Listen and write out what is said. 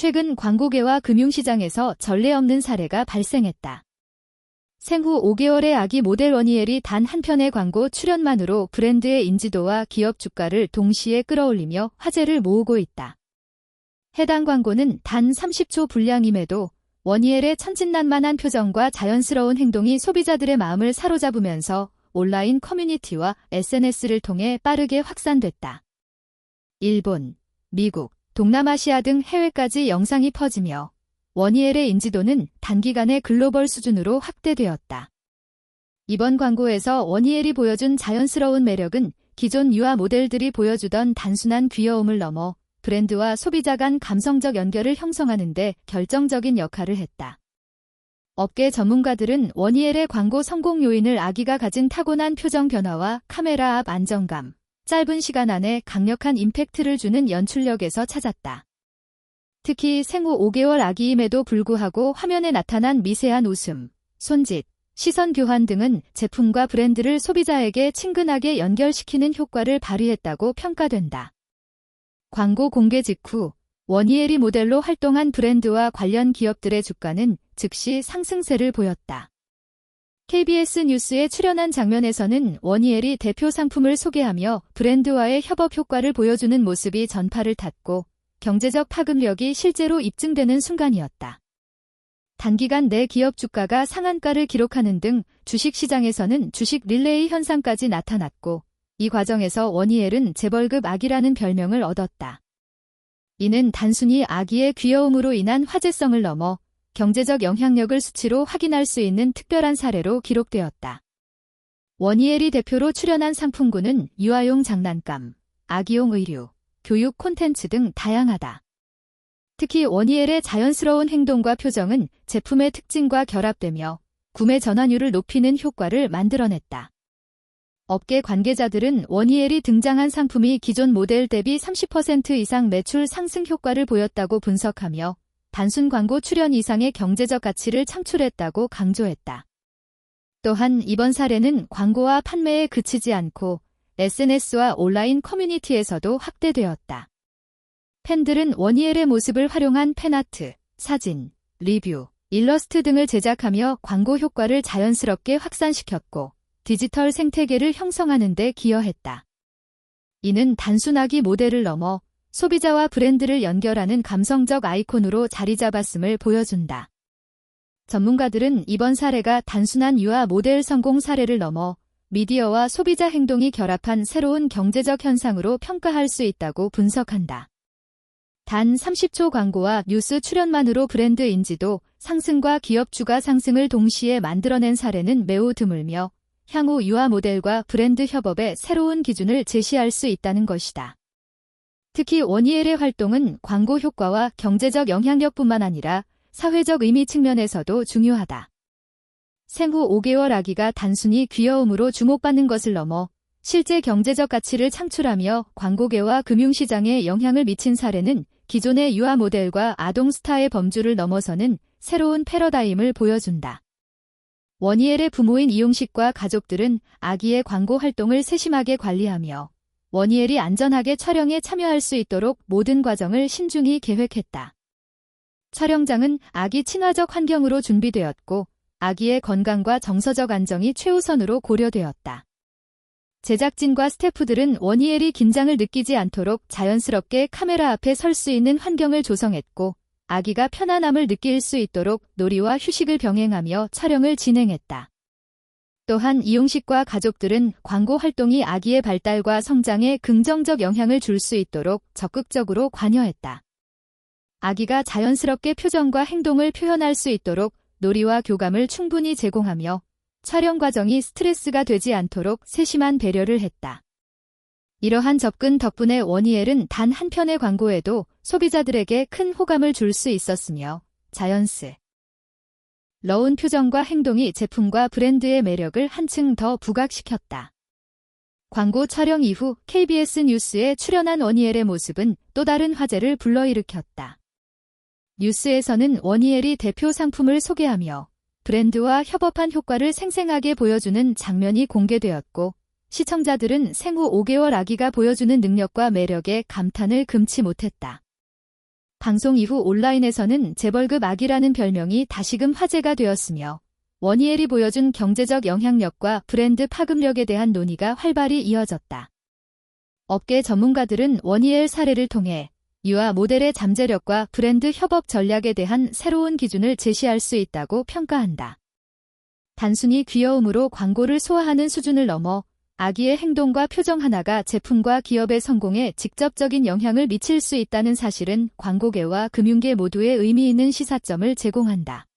최근 광고계와 금융시장에서 전례 없는 사례가 발생했다. 생후 5개월의 아기 모델 원희엘이 단 한 편의 광고 출연만으로 브랜드의 인지도와 기업 주가를 동시에 끌어올리며 화제를 모으고 있다. 해당 광고는 단 30초 분량임에도 원희엘의 천진난만한 표정과 자연스러운 행동이 소비자들의 마음을 사로잡으면서 온라인 커뮤니티와 SNS를 통해 빠르게 확산됐다. 일본, 미국, 동남아시아 등 해외까지 영상이 퍼지며 원희엘의 인지도는 단기간에 글로벌 수준으로 확대되었다. 이번 광고에서 원희엘이 보여준 자연스러운 매력은 기존 유아 모델들이 보여주던 단순한 귀여움을 넘어 브랜드와 소비자 간 감성적 연결을 형성하는 데 결정적인 역할을 했다. 업계 전문가들은 원희엘의 광고 성공 요인을 아기가 가진 타고난 표정 변화와 카메라 앞 안정감, 짧은 시간 안에 강력한 임팩트를 주는 연출력에서 찾았다. 특히 생후 5개월 아기임에도 불구하고 화면에 나타난 미세한 웃음, 손짓, 시선 교환 등은 제품과 브랜드를 소비자에게 친근하게 연결시키는 효과를 발휘했다고 평가된다. 광고 공개 직후 원희엘이 모델로 활동한 브랜드와 관련 기업들의 주가는 즉시 상승세를 보였다. KBS 뉴스에 출연한 장면에서는 원희엘이 대표 상품을 소개하며 브랜드와의 협업 효과를 보여주는 모습이 전파를 탔고 경제적 파급력이 실제로 입증되는 순간이었다. 단기간 내 기업 주가가 상한가를 기록하는 등 주식시장에서는 주식 릴레이 현상까지 나타났고 이 과정에서 원희엘은 재벌급 아기라는 별명을 얻었다. 이는 단순히 아기의 귀여움으로 인한 화제성을 넘어 경제적 영향력을 수치로 확인할 수 있는 특별한 사례로 기록되었다. 원희엘이 대표로 출연한 상품군은 유아용 장난감, 아기용 의류, 교육 콘텐츠 등 다양하다. 특히 원희엘의 자연스러운 행동과 표정은 제품의 특징과 결합되며 구매 전환율을 높이는 효과를 만들어냈다. 업계 관계자들은 원희엘이 등장한 상품이 기존 모델 대비 30% 이상 매출 상승 효과를 보였다고 분석하며 단순 광고 출연 이상의 경제적 가치를 창출했다고 강조했다. 또한 이번 사례는 광고와 판매에 그치지 않고 SNS와 온라인 커뮤니티에서도 확대되었다. 팬들은 원희엘의 모습을 활용한 팬아트, 사진, 리뷰, 일러스트 등을 제작하며 광고 효과를 자연스럽게 확산시켰고 디지털 생태계를 형성하는 데 기여했다. 이는 단순하기 모델을 넘어 소비자와 브랜드를 연결하는 감성적 아이콘으로 자리 잡았음을 보여준다. 전문가들은 이번 사례가 단순한 유아 모델 성공 사례를 넘어 미디어와 소비자 행동이 결합한 새로운 경제적 현상으로 평가할 수 있다고 분석한다. 단 30초 광고와 뉴스 출연만으로 브랜드 인지도 상승과 기업 주가 상승을 동시에 만들어낸 사례는 매우 드물며 향후 유아 모델과 브랜드 협업의 새로운 기준을 제시할 수 있다는 것이다. 특히 원희엘의 활동은 광고 효과와 경제적 영향력뿐만 아니라 사회적 의미 측면에서도 중요하다. 생후 5개월 아기가 단순히 귀여움으로 주목받는 것을 넘어 실제 경제적 가치를 창출하며 광고계와 금융시장에 영향을 미친 사례는 기존의 유아 모델과 아동 스타의 범주를 넘어서는 새로운 패러다임을 보여준다. 원희엘의 부모인 이용식과 가족들은 아기의 광고 활동을 세심하게 관리하며 원희엘이 안전하게 촬영에 참여할 수 있도록 모든 과정을 신중히 계획했다. 촬영장은 아기 친화적 환경으로 준비되었고 아기의 건강과 정서적 안정이 최우선으로 고려되었다. 제작진과 스태프들은 원희엘이 긴장을 느끼지 않도록 자연스럽게 카메라 앞에 설 수 있는 환경을 조성했고 아기가 편안함을 느낄 수 있도록 놀이와 휴식을 병행하며 촬영을 진행했다. 또한 이용식과 가족들은 광고 활동이 아기의 발달과 성장에 긍정적 영향을 줄 수 있도록 적극적으로 관여했다. 아기가 자연스럽게 표정과 행동을 표현할 수 있도록 놀이와 교감을 충분히 제공하며 촬영 과정이 스트레스가 되지 않도록 세심한 배려를 했다. 이러한 접근 덕분에 원희엘은 단 한 편의 광고에도 소비자들에게 큰 호감을 줄 수 있었으며 자연스 러운 표정과 행동이 제품과 브랜드의 매력을 한층 더 부각시켰다. 광고 촬영 이후 KBS 뉴스에 출연한 원희엘의 모습은 또 다른 화제를 불러일으켰다. 뉴스에서는 원희엘이 대표 상품을 소개하며 브랜드와 협업한 효과를 생생하게 보여주는 장면이 공개되었고 시청자들은 생후 5개월 아기가 보여주는 능력과 매력에 감탄을 금치 못했다. 방송 이후 온라인에서는 재벌급 아기라는 별명이 다시금 화제가 되었으며 원희엘이 보여준 경제적 영향력과 브랜드 파급력에 대한 논의가 활발히 이어졌다. 업계 전문가들은 원희엘 사례를 통해 유아 모델의 잠재력과 브랜드 협업 전략에 대한 새로운 기준을 제시할 수 있다고 평가한다. 단순히 귀여움으로 광고를 소화하는 수준을 넘어 아기의 행동과 표정 하나가 제품과 기업의 성공에 직접적인 영향을 미칠 수 있다는 사실은 광고계와 금융계 모두에 의미 있는 시사점을 제공한다.